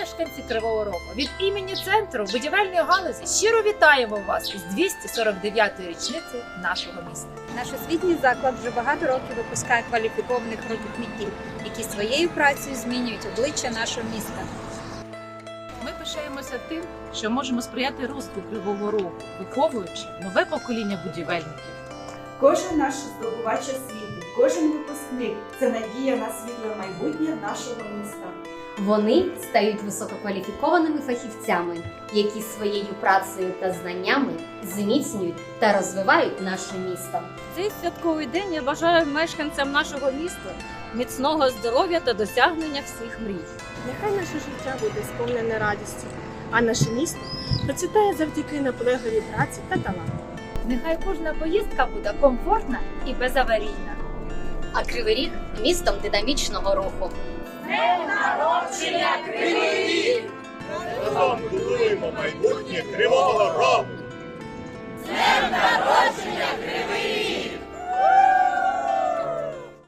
мешканці Кривого Рогу. Від імені центру будівельної галузі щиро вітаємо вас із 249-ї річниці нашого міста. Наш освітній заклад вже багато років випускає кваліфікованих робітників, які своєю працею змінюють обличчя нашого міста. Ми пишаємося тим, що можемо сприяти росту Кривого Рогу, виховуючи нове покоління будівельників. Кожен наш здобувач освіти, кожен випускник це надія на світле майбутнє нашого міста. Вони стають висококваліфікованими фахівцями, які своєю працею та знаннями зміцнюють та розвивають наше місто. Цей святковий день я бажаю мешканцям нашого міста міцного здоров'я та досягнення всіх мрій. Нехай наше життя буде сповнене радістю, а наше місто процвітає завдяки наполегливій праці та таланту. Нехай кожна поїздка буде комфортна і безаварійна. А Кривий Ріг містом динамічного руху. Разом будуємо майбутнє Кривого Рогу!